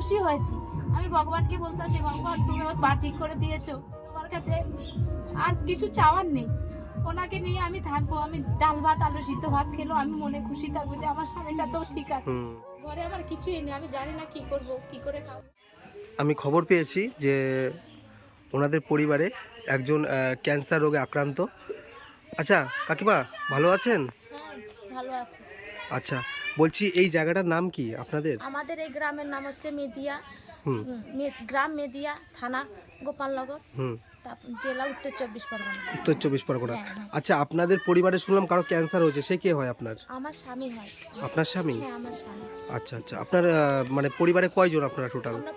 খুশি হয়েছি। আমি ভগবানকে বলতাম যে ভগবান তুমি ওর পা ঠিক করে দিয়েছ। তোমার কাছে আর কিছু চাওয়ার নেই। ওনাকে নিয়ে আমি থাকব। আমি ডাল ভাত আলু সিদ্ধ ভাত খেলো। আমি মনে খুশি থাকব যে আমার স্বামীটা তো ঠিক আছে। ঘরে আমার কিছুই নেই। আমি জানি না কি করব কি করে খাব। আমি খবর পেয়েছি যে ওনাদের পরিবারে একজন ক্যান্সার রোগে আক্রান্ত। আচ্ছা কাকিমা ভালো আছেন? ভালো আছে। আচ্ছা বলছি এই জায়গাটার নাম কি আপনাদের? আমাদের এই গ্রামের নাম হচ্ছে মেদিয়া। হুম। গ্রাম মেদিয়া থানা গোপালনগর। হুম। জেলা উত্তর চব্বিশ পরগনা। উত্তর চব্বিশ পরগনা। হ্যাঁ, হ্যাঁ। আচ্ছা আপনাদের পরিবারে শুনলাম কারও ক্যান্সার হয়েছে সে কে হয় আপনার? আমার স্বামী হয়। আপনার স্বামী? হ্যাঁ আমার স্বামী। আচ্ছা আচ্ছা। আপনার মানে পরিবারে কয়জন আপনারা টোটাল আমরা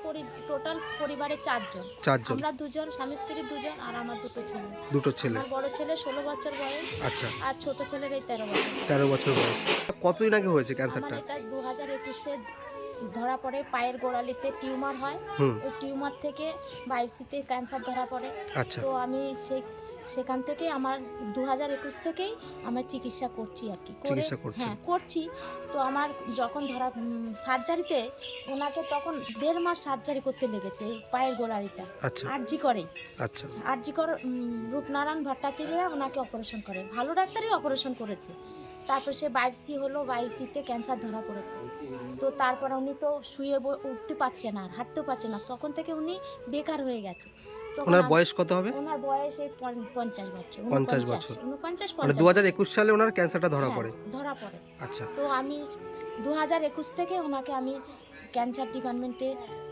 টোটাল পরিবারে চারজন। চারজন। আমরা দুজন স্বামী স্ত্রী দুজন আর আমার দুটো ছেলে। দুটো ছেলে। আমার বড় ছেলে ষোলো বছর বয়স আচ্ছা। আর ছোট ছেলের এই তেরো বছর। তেরো বছর বয়স। কতদিন আগে হয়েছে ক্যান্সারটা এটা দু হাজার একুশে ধরা পড়ে পায়ের গোড়ালিতে টিউমার হয়। ওই টিউমার থেকে বায়োপসিতে ক্যান্সার ধরা পড়ে। আচ্ছা। তো আমি সেই সেখান থেকে আমার দু হাজার একুশ থেকেই আমার চিকিৎসা করছি আর কি। হ্যাঁ করছি। তো আমার যখন ধরা সার্জারিতে ওনাকে তখন দেড় মাস সার্জারি করতে লেগেছে এই পায়ের গোড়ালিটা। আচ্ছা। আরজি করে। আচ্ছা। আরজি কর রূপনারায়ণ ভট্টাচার্য ওনাকে অপারেশন করে। ভালো ডাক্তারই অপারেশন করেছে। তারপর সে বায়োপসি হলো বায়োপসিতে ক্যান্সার ধরা পড়েছে। তো তারপর উনি তো শুয়ে উঠতে পারছে না আর হাঁটতেও পারছে না। তখন থেকে উনি বেকার হয়ে গেছে। ওনার বয়স কত হবে? ওনার বয়স এই পঞ্চ- পঞ্চাশ বছর পঞ্চাশ বছর। উনপঞ্চাশ মানে দু হাজার একুশ সালে ওনার ক্যান্সারটা ধরা হ্যাঁ, পড়ে। ধরা পড়ে। আচ্ছা। তো আমি দু হাজার একুশ থেকে ওনাকে আমি ক্যান্সার ডিপার্টমেন্টে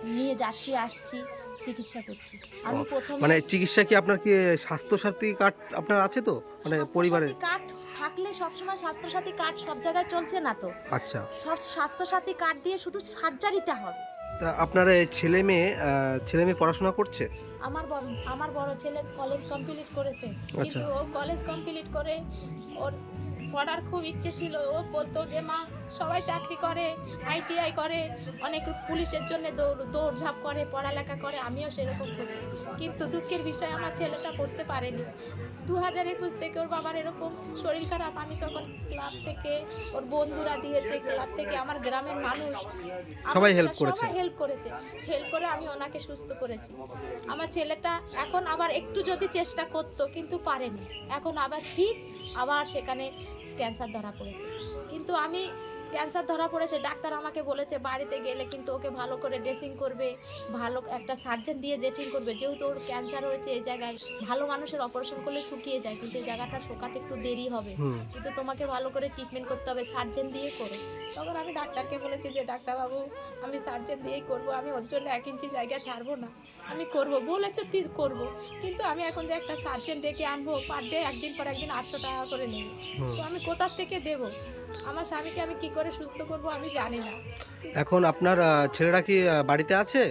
নিয়ে যাচ্ছি আসছি চিকিৎসা করছি। আমি প্রথমে মানে চিকিৎসা কি আপনার কি স্বাস্থ্যসাথী কার্ড আপনার আছে তো? মানে পরিবারে স্বাস্থ্যসাথী কার্ড থাকলে সবসময় স্বাস্থ্যসাথী কার্ড সব জায়গায় চলছে না তো। আচ্ছা। সব স্বাস্থ্যসাথী কার্ড দিয়ে শুধু সার্জারিতে হবে। তা আপনার ছেলে মেয়ে আহ, ছেলে মেয়ে পড়াশোনা করছে? আমার বড় আমার বড় ছেলে কলেজ কমপ্লিট করেছে। আচ্ছা। কিন্তু ও কলেজ কমপ্লিট করে ওর পড়ার খুব ইচ্ছে ছিল। ও বলতো যে মা সবাই চাকরি করে আইটিআই করে অনেক পুলিশের জন্য দৌড় দৌড়ঝাঁপ করে পড়ালেখা করে আমিও সেরকম করি। কিন্তু দুঃখের বিষয় আমার ছেলেটা পড়তে পারেনি। দু হাজার একুশ থেকে ওর বাবার এরকম শরীর খারাপ। আমি তখন ক্লাব থেকে ওর বন্ধুরা দিয়েছে ক্লাব থেকে আমার গ্রামের মানুষ। সবাই ছেলে করেছে। সবাই হেল্প করেছে। হেল্প করে আমি ওনাকে সুস্থ করেছি। আমার ছেলেটা এখন আবার একটু যদি চেষ্টা করতো কিন্তু পারেনি। এখন আবার ঠিক আবার সেখানে ক্যান্সার ধরা পড়েছে। কিন্তু আমি ক্যান্সার ধরা পড়েছে ডাক্তার আমাকে বলেছে বাড়িতে গেলে কিন্তু ওকে ভালো করে ড্রেসিং করবে ভালো একটা সার্জন দিয়ে ড্রেসিং করবে। যেহেতু ওর ক্যান্সার হয়েছে এই জায়গায় ভালো মানুষের অপারেশন করলে শুকিয়ে যায় কিন্তু এই জায়গাটা শোকাতে একটু দেরি হবে। কিন্তু তোমাকে ভালো করে ট্রিটমেন্ট করতে হবে সার্জেন দিয়ে করো। তখন আমি ডাক্তারকে বলেছি যে ডাক্তারবাবু আমি সার্জেন দিয়েই করব আমি ওর জন্য এক ইঞ্চি জায়গা ছাড়বো না। আমি করব বলেছে তুই করব। কিন্তু আমি এখন যে একটা সার্জেন ডেকে আনব পার ডে একদিন পর একদিন আটশো টাকা করে নেব। তো আমি কোথা থেকে দেবো? আমার স্বামীকে আমি কী করে সুস্থ করব আমি জানি না। এখন আপনার ছেলেরা কি বাড়িতে আছে?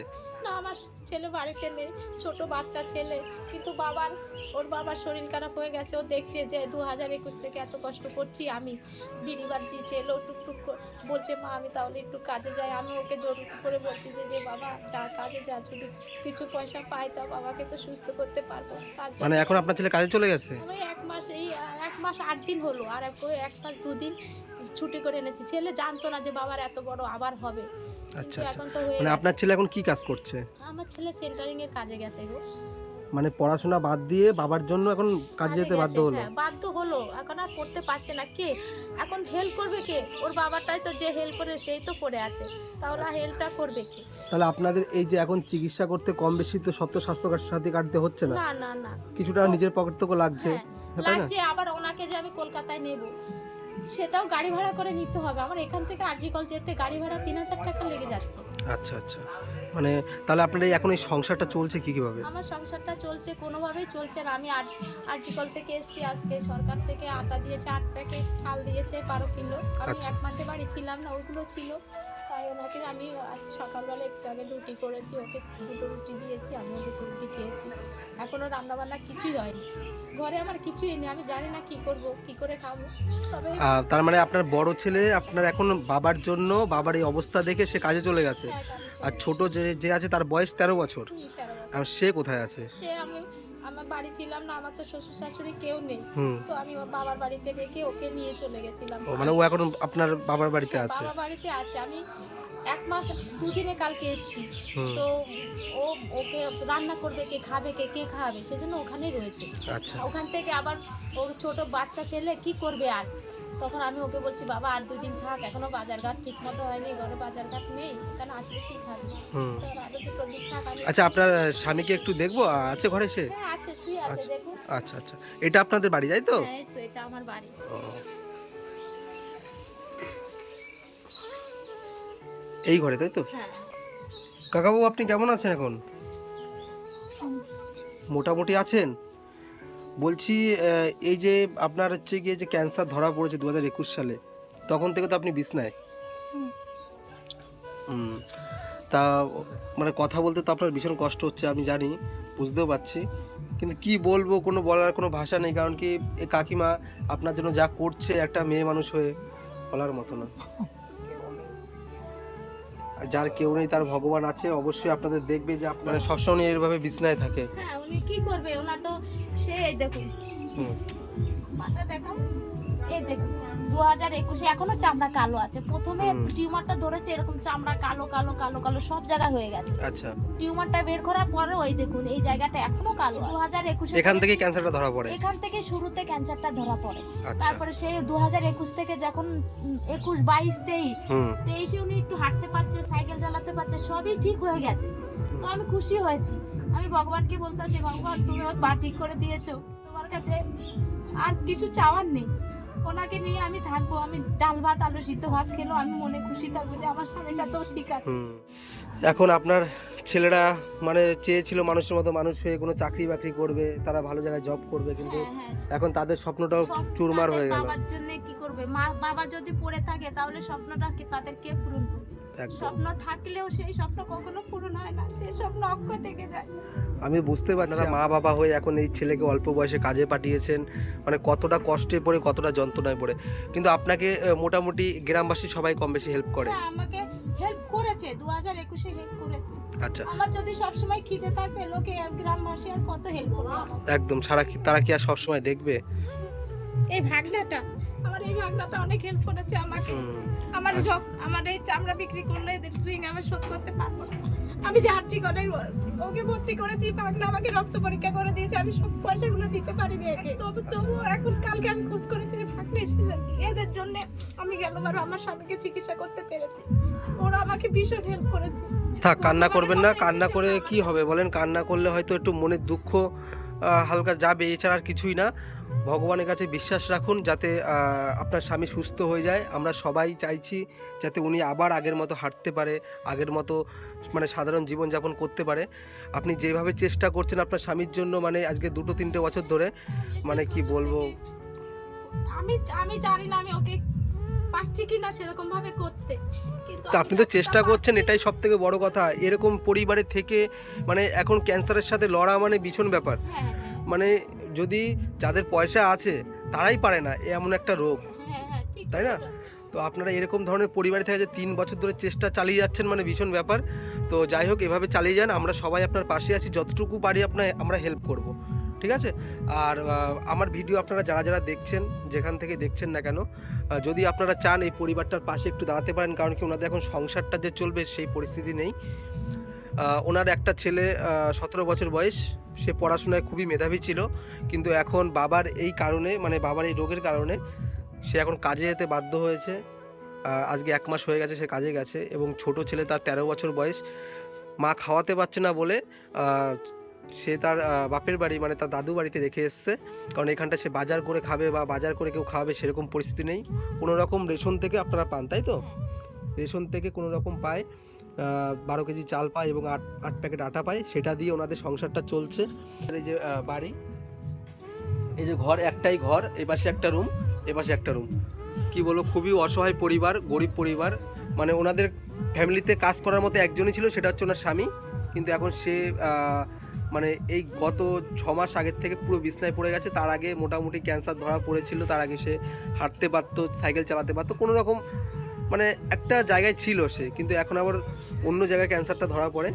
না আমার ছেলে বাড়িতে নেই ছোট বাচ্চা ছেলে। কিন্তু বাবার ওর বাবার শরীর খারাপ হয়ে গেছে ও দেখছে যে দু হাজার একুশ থেকে এত কষ্ট করছি আমি। বিড়ি বাড়ছি ছেলেও টুকটুক বলছে মা আমি তাহলে একটু কাজে যাই। আমি ওকে জোর করে বলছি যে যে বাবা যা কাজে যা যদি কিছু পয়সা পাই তা বাবাকে তো সুস্থ করতে পারব। মানে এখন আপনার ছেলে কাজে চলে গেছে? ওই এক মাস এই এক মাস আট দিন হলো আর এক মাস দুদিন ছুটি করে এনেছি। ছেলে জানতো না যে বাবার এত বড় আবার হবে। আচ্ছা আচ্ছা। এখন তো হয়ে মানে আপনার ছেলে এখন কি কাজ করছে? আমার ছেলে সেন্টারিং এর কাজে গেছে গো। মানে পড়াশোনা বাদ দিয়ে বাবার জন্য এখন কাজে যেতে বাধ্য হলো? হ্যাঁ, বাধ্য হলো। এখন আর পড়তে পারছে না। কে? এখন হেল্প করবে কে? ওর বাবাটাই তো যে হেল্প করে সেই তো পড়ে আছে। তাহলে আচ্ছা। হেল্পটা করবে কে? তাহলে আপনাদের এই যে এখন চিকিৎসা করতে কম বেশি তো সব তো স্বাস্থ্য সাথী কাটতে হচ্ছে না? না না কিছুটা নিজের পকেট থেকেও লাগছে। হ্যাঁ, লাগছে। আবার ওনাকে যে আমি কলকাতায় নেব। সেটাও গাড়ি ভাড়া করে নিতে হবে। আমার এখান থেকে আরজিকল যেতে গাড়ি ভাড়া তিন হাজার টাকা লেগে যাচ্ছে। আচ্ছা আচ্ছা। মানে তাহলে আপনার এখন এই সংসারটা চলছে কি কীভাবে? আমার সংসারটা চলছে কোনোভাবেই চলছে না। আমি আর আর্টিকল থেকে এসেছি আজকে। সরকার থেকে আটা দিয়েছে আট প্যাকেট চাল দিয়েছে বারো কিলো। আমি আচ্ছা। এক মাসে বাড়ি ছিলাম না ওইগুলো ছিল। তাই ওনাকে আমি আজ সকালবেলা একটু আগে রুটি করেছি ওকে দুটো রুটি দিয়েছি আমিও দুটো রুটি খেয়েছি। এখনও রান্নাবান্না কিছুই হয়নি। ঘরে আমার কিছুই নেই আমি জানি না কি করব কি করে খাব। তবে তার মানে আপনার বড় ছেলে আপনার এখন বাবার জন্য বাবার এই অবস্থা দেখে সে কাজে চলে গেছে। হ্যাঁ, আর ছোট যে যে আছে তার বয়স তেরো বছর। হুম, তেরো বছর। আর সে কোথায় আছে? সে আমি আমার বাড়ি ছিলাম না আমার তো শ্বশুর শাশুড়ি কেউ নেই। তো আমি ওর বাবার বাড়িতে রেখে ওকে নিয়ে চলে গেছিলাম। ও মানে ও এখন আপনার বাবার বাড়িতে আছে? বাবার বাড়িতে আছে। আমি এক মাস দুদিনে কালকে এসেছি। তো ও ওকে রান্না করবে কে খাবে কে কে খাবে সেজন্য ওখানেই রয়েছে। আচ্ছা। ওখান থেকে আবার ওর ছোট বাচ্চা ছেলে কি করবে আর? তখন আমি ওকে বলছি বাবা আর দুই দিন থাক এখনও বাজারঘাট ঠিক মতো হয়নি ঘরে বাজারঘাট নেই এখানে আসলে কি খাবি? আচ্ছা আপনার স্বামীকে একটু দেখব? আছে ঘরে সে? হ্যাঁ আছে শুয়ে আছে আচ্ছা। দেখুন। আচ্ছা আচ্ছা। এটা আপনাদের বাড়ি তাই তো? হ্যাঁ তো এটা আমার বাড়ি। এই ঘরে তাই তো? হ্যাঁ। কাকাবাবু আপনি কেমন আছেন এখন? মোটামুটি আছেন? বলছি এই যে আপনার হচ্ছে গিয়ে যে ক্যান্সার ধরা পড়েছে দু হাজার একুশ সালে তখন থেকে তো আপনি বিছনায়। হুম। তা মানে কথা বলতে তো আপনার ভীষণ কষ্ট হচ্ছে আমি জানি বুঝতেও পারছি। কিন্তু কি বলব কোনো বলার কোনো ভাষা নেই কারণ কি কাকিমা আপনার জন্য যা করছে একটা মেয়ে মানুষ হয়ে বলার মতো না। যার কেউ নেই তার ভগবান আছে অবশ্যই আপনাদের দেখবে যে আপনারা সবসময় এরভাবে বিছনায় থাকে। হ্যাঁ উনি কি করবে? ওনার তো সে দেখুন। মাথা দেখো এই দেখুন দু হাজার একুশে এখনও চামড়া কালো আছে। প্রথমে টিউমারটা ধরেছে এরকম চামড়া কালো কালো কালো কালো সব জায়গায় হয়ে গেছে। আচ্ছা। টিউমারটা বের করার পরে ওই দেখুন এই জায়গাটা এখনও কালো দু হাজার একুশে এখান থেকে ক্যান্সারটা ধরা পড়ে। এখান থেকে শুরুতে ক্যান্সারটা ধরা পড়ে। আচ্ছা। তারপরে সে দু হাজার একুশ থেকে যখন একুশ বাইশ তেইশ তেইশে উনি একটু হাঁটতে পারছে সাইকেল চালাতে পারছে সবই ঠিক হয়ে গেছে। তো আমি খুশি হয়েছি। আমি ভগবানকে বলতাম যে ভগবান তুমি ওর পা ঠিক করে দিয়েছ। তোমার কাছে আর কিছু চাওয়ার নেই। ওনাকে নিয়ে আমি থাকব আমি ডাল ভাত আলু সিদ্ধ ভাত খেলেও আমি মনে খুশি থাকব যে আমার স্বামীটা তো ঠিক আছে। এখন আপনার ছেলেরা মানে চেয়েছিল মানুষের মতো মানুষ হয়ে কোনো চাকরি বাকরি করবে তারা ভালো জায়গায় জব করবে কিন্তু হ্যাঁ হ্যাঁ এখন তাদের স্বপ্নটাও চুরমার হয়ে গেল। বাবার জন্য কি করবে? মা বাবা যদি পড়ে থাকে তাহলে স্বপ্নটা কি তাদের কে পূরণ করবে? স্বপ্ন থাকলেও সেই স্বপ্ন কখনো পূরণ হয় না সেই স্বপ্ন অক্ষয় থেকে যায়। আমি বুঝতে পারছি আপনারা মা বাবা হয়ে এখন এই ছেলেকে অল্প বয়সে কাজে পাঠিয়েছেন। মানে কতটা কষ্টে পড়ে কতটা যন্ত্রণায় পড়ে। কিন্তু আপনাকে মোটামুটি গ্রামবাসী সবাই কম বেশি হেল্প করে। হ্যাঁ, আমাকে হেল্প করেছে দু হাজার একুশে হেল্প করেছে। আচ্ছা। আমার যদি সবসময় খিদে থাকবে লোকে গ্রামবাসী আর কত হেল্প করবে একদম সারা তারা কি আর সবসময় দেখবে? এই ভাগনাটা আমার এই ভাগনাটা অনেক হেল্প করেছে আমাকে। আমার আচ্ছা। আমার এই চামড়া বিক্রি করলে এদের ঋণ আমি শোধ করতে পারব না। আমি যে আর্জি করে ওকে ভর্তি করেছি ভাগনা আমাকে রক্ত পরীক্ষা করে দিয়েছে আমি সব পয়সাগুলো দিতে পারিনি একে। তবু তবু এখন কালকে আমি খোঁজ করেছি যে ভাগনা এসেছে এদের জন্য আমি গেলবার আমার স্বামীকে চিকিৎসা করতে পেরেছি। ওরা আমাকে ভীষণ হেল্প করেছে। থাক কান্না করবেন না। কান্না করে। কি হবে বলেন? কান্না করলে হয়তো একটু মনের দুঃখ হালকা যাবে, এছাড়া আর কিছুই না। ভগবানের কাছে বিশ্বাস রাখুন যাতে আপনার স্বামী সুস্থ হয়ে যায়। আমরা সবাই চাইছি যাতে উনি আবার আগের মতো হাঁটতে পারে, আগের মতো মানে সাধারণ জীবনযাপন করতে পারে। আপনি যেভাবে চেষ্টা করছেন আপনার স্বামীর জন্য মানে আজকে দুটো, তিনটে বছর ধরে মানে কি বলব? আমি আমি জানি না, আমি ওকে পারছি কি না সেরকম ভাবে করতে। কিন্তু আপনি তো চেষ্টা করছেন এটাই সব থেকে বড় কথা। এরকম পরিবারে থেকে মানে এখন ক্যান্সারের সাথে লড়া মানে ভীষণ ব্যাপার। হ্যাঁ হ্যাঁ। মানে যদি যাদের পয়সা আছে তারাই পারে না এমন একটা রোগ। হ্যাঁ তাই না? তো আপনারা এরকম ধরনের পরিবারে থেকে যে তিন বছর ধরে চেষ্টা চালিয়ে যাচ্ছেন মানে ভীষণ ব্যাপার। তো যাই হোক এভাবে চালিয়ে যান আমরা সবাই আপনার পাশে আছি যতটুকু পারি আপনার আমরা হেল্প করব। ঠিক আছে? আর আমার ভিডিও আপনারা যারা যারা দেখছেন, যেখান থেকে দেখছেন না কেন যদি আপনারা চান এই পরিবারটার পাশে একটু দাঁড়াতে পারেন, কারণ কি ওনাদের এখন সংসারটা যে চলবে সেই পরিস্থিতি নেই। ওনার একটা ছেলে সতেরো বছর বয়স, সে পড়াশোনায় খুবই মেধাবী ছিল, কিন্তু এখন বাবার এই কারণে মানে বাবার এই রোগের কারণে, সে এখন কাজে যেতে বাধ্য হয়েছে। আজকে এক মাস হয়ে গেছে সে কাজে গেছে এবং ছোট ছেলে তার তেরো বছর বয়স। মা খাওয়াতে পারছে না বলে সে তার বাপের বাড়ি মানে তার দাদু বাড়িতে রেখে এসছে। কারণ এখানটা সে বাজার করে খাবে বা বাজার করে কেউ খাওয়াবে সেরকম পরিস্থিতি নেই। কোনো রকম রেশন থেকে আপনারা পান, তাই তো? রেশন থেকে কোনো রকম পায় বারো কেজি চাল পায় এবং আট আট প্যাকেট আটা পায়, সেটা দিয়ে ওনাদের সংসারটা চলছে। এই যে বাড়ি, এই যে ঘর, একটাই ঘর এপাশে একটা রুম এপাশে একটা রুম। কি বলব, খুবই অসহায় পরিবার, গরিব পরিবার। মানে ওনাদের ফ্যামিলিতে কাজ করার মতো একজনই ছিল, সেটা হচ্ছে ওনার স্বামী। কিন্তু এখন সে মানে এই গত ছ মাস আগের থেকে পুরো বিছনায় পড়ে গেছে, তার আগে মোটামুটি ক্যান্সার ধরা পড়েছিল, তার আগে সে হাঁটতে পারতো, সাইকেল চালাতে পারতো, কোনো রকম মানে একটা জায়গায় ছিল সে, কিন্তু এখন আবার অন্য জায়গায় ক্যান্সারটা ধরা পড়ে।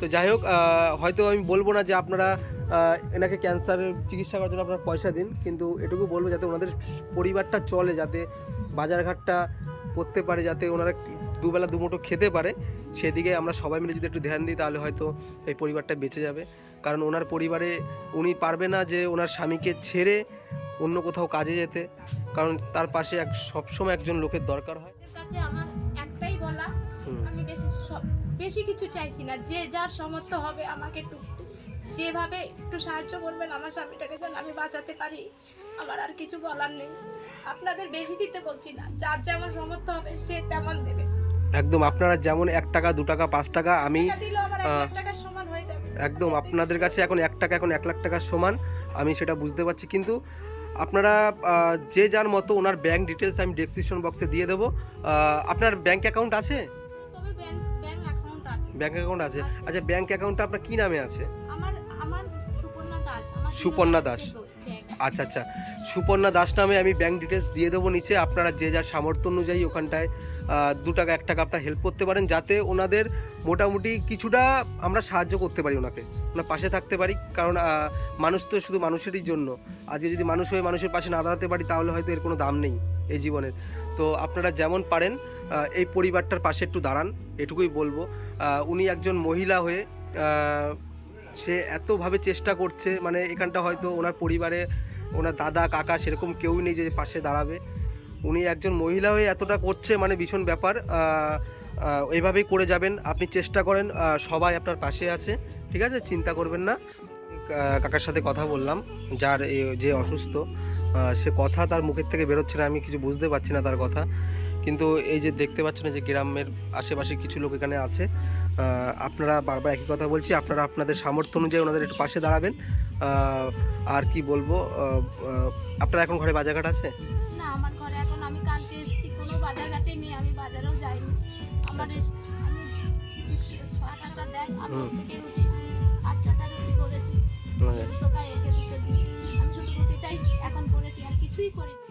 তো যাই হোক হয়তো আমি বলব না যে আপনারা এনাকে ক্যান্সারের চিকিৎসা করার জন্য আপনারা পয়সা দিন, কিন্তু এটুকু বলব যাতে ওনাদের পরিবারটা চলে, যাতে বাজারঘাটটা করতে পারে, যাতে ওনারা দুবেলা দুমুঠো খেতে পারে সেদিকে আমরা সবাই মিলে যদি একটু ধ্যান দিই তাহলে হয়তো এই পরিবারটা বেঁচে যাবে। কারণ ওনার পরিবারে উনি পারবে না যে ওনার স্বামীকে ছেড়ে অন্য কোথাও কাজে যেতে কারণ তার পাশে এক সবসময় একজন লোকের দরকার হয়। কাছে আমার একটাই বলা। আমি বেশি বেশি কিছু চাইছি না যে যার সমর্থ হবে আমাকে একটু যেভাবে একটু সাহায্য করবেন আমার স্বামীটাকে যেন আমি বাঁচাতে পারি আমার আর কিছু বলার নেই। আপনাদের বেশি দিতে বলছি না যার যেমন সমর্থ হবে সে তেমন দেবে। একদম আপনারা যেমন এক টাকা দু টাকা পাঁচ টাকা আমি একদম আপনাদের কাছে এখন এক টাকা এখন এক লাখ টাকার সমান আমি সেটা বুঝতে পারছি। কিন্তু আপনারা যে যার মতো ওনার ব্যাংক ডিটেলস আমি ডেসক্রিপশন বক্সে দিয়ে দেবো। আপনার ব্যাংক অ্যাকাউন্ট আছে? ব্যাংক অ্যাকাউন্ট আছে। আচ্ছা ব্যাংক অ্যাকাউন্টটা আপনার কী নামে আছে? আমার আমার সুপর্ণা দাস। আচ্ছা আচ্ছা। সুপর্ণা দাস নামে আমি ব্যাংক ডিটেলস দিয়ে দেবো নিচে। আপনারা যে যার সামর্থ্য অনুযায়ী ওখানটায় দু টাকা, এক টাকা আপনারা হেল্প করতে পারেন যাতে ওনাদের মোটামুটি কিছুটা আমরা সাহায্য করতে পারি ওনাকে। ওনার পাশে থাকতে পারি, কারণ মানুষ তো শুধু মানুষেরই জন্য। আজকে যদি মানুষ হয়ে মানুষের পাশে না দাঁড়াতে পারি, তাহলে হয়তো এর কোনো দাম নেই এই জীবনের। তো আপনারা যেমন পারেন এই পরিবারটার পাশে একটু দাঁড়ান, এটুকুই বলব। উনি একজন মহিলা হয়ে সে এতভাবে চেষ্টা করছে মানে এখানটা হয়তো ওনার পরিবারে, ওনার দাদা, কাকা সেরকম কেউই নেই যে পাশে দাঁড়াবে। উনি একজন মহিলা হয়ে এতটা করছে মানে ভীষণ ব্যাপার। এইভাবেই করে যাবেন, আপনি চেষ্টা করেন সবাই আপনার পাশে আছে, ঠিক আছে? চিন্তা করবেন না। কাকার সাথে কথা বললাম, যার যে অসুস্থ সে কথা তার মুখের থেকে বেরোচ্ছে না, আমি কিছু বুঝতে পারছি না তার কথা। কিন্তু এই যে দেখতে পাচ্ছেন যে গ্রামের আশেপাশে কিছু লোক এখানে আছে আপনারা বারবার একই কথা বলছি আপনারা আপনাদের সামর্থ্য অনুযায়ী ওনাদের একটু পাশে দাঁড়াবেন। আর কি বলব আপনার এখন ঘরে বাজারঘাট আছে? না আমার ঘরে এখন আমি কালকে এসেছি কোনো বাজার নেই আমি বাজারেও যাইনি। আমার আমি দেয় আমি হুম। থেকে রুটি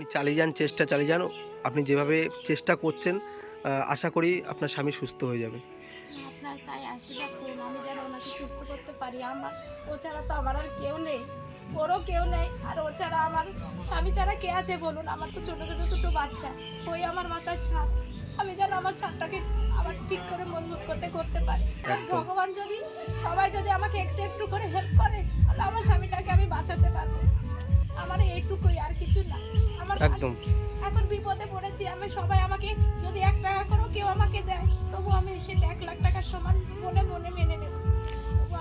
আপনি চালিয়ে যান চেষ্টা চালিয়ে যান আপনি যেভাবে চেষ্টা করছেন আশা করি আপনার স্বামী সুস্থ হয়ে যাবে। আপনার তাই আশীর্বাদ করুন। আমি যেন ওনাকে সুস্থ করতে পারি। আমার ও ছাড়া তো আমার আর কেউ নেই। ওরও কেউ নেই। আর ও ছাড়া আমার স্বামী ছাড়া কে আছে বলুন? আমার তো ছোটো ছোটো দুটো বাচ্চা। ওই আমার মাথার ছাদ আমি যেন আমার ছাদটাকে আবার ঠিক করে মজবুত করতে করতে পারি। ভগবান যদি সবাই যদি আমাকে একটু একটু করে হেল্প করে তাহলে আমার স্বামীটাকে আমি বাঁচাতে পারব। আমার এইটুকুই আর কিছু না। আমার একদম। এখন বিপদে পড়েছি আমি সবাই আমাকে যদি এক টাকা করেও কেউ আমাকে দেয়। তবু আমি সেটা এক লাখ টাকার সমান মনে মনে মেনে নেব।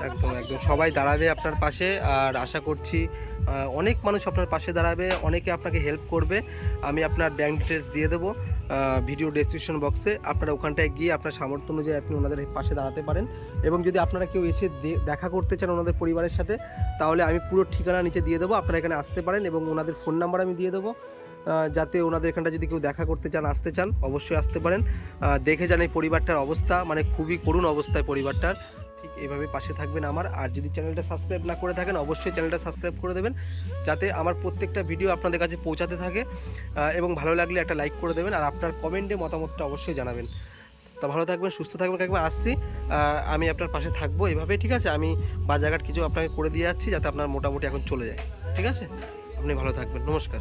একদম একদম। সবাই দাঁড়াবে আপনার পাশে আর আশা করছি অনেক মানুষ আপনার পাশে দাঁড়াবে, অনেকে আপনাকে হেল্প করবে। আমি আপনার ব্যাংক ডিটেলস দিয়ে দেবো ভিডিও ডেসক্রিপশন বক্সে আপনারা ওখানটায় গিয়ে আপনার সামর্থ্য অনুযায়ী আপনি ওনাদের পাশে দাঁড়াতে পারেন। এবং যদি আপনারা কেউ এসে দেখা করতে চান ওনাদের পরিবারের সাথে, তাহলে আমি পুরো ঠিকানা নিচে দিয়ে দেবো। আপনারা এখানে আসতে পারেন এবং ওনাদের ফোন নাম্বার আমি দিয়ে দেবো। যাতে ওনাদের এখানটা যদি কেউ দেখা করতে চান, আসতে চান, অবশ্যই আসতে পারেন। দেখে যান এই পরিবারটার অবস্থা। মানে খুবই করুণ অবস্থায় পরিবারটার। ঠিক এইভাবে পাশে থাকবেন আমার। আর যদি চ্যানেলটা সাবস্ক্রাইব না করে থাকেন, অবশ্যই চ্যানেলটা সাবস্ক্রাইব করে দেবেন, যাতে আমার প্রত্যেকটা ভিডিও আপনাদের কাছে পৌঁছাতে থাকে এবং ভালো লাগলে একটা লাইক করে দেবেন, আর আপনার কমেন্টে মতামতটা অবশ্যই জানাবেন। তা ভালো থাকবেন, সুস্থ থাকবেন একবার আসছি। আমি আপনার পাশে থাকব এভাবে, ঠিক আছে? আমি বাজারঘাট কিছু আপনাকে করে দিয়ে যাচ্ছি, যাতে আপনার মোটামুটি এখন চলে যায়। ঠিক আছে? আপনি ভালো থাকবেন, নমস্কার।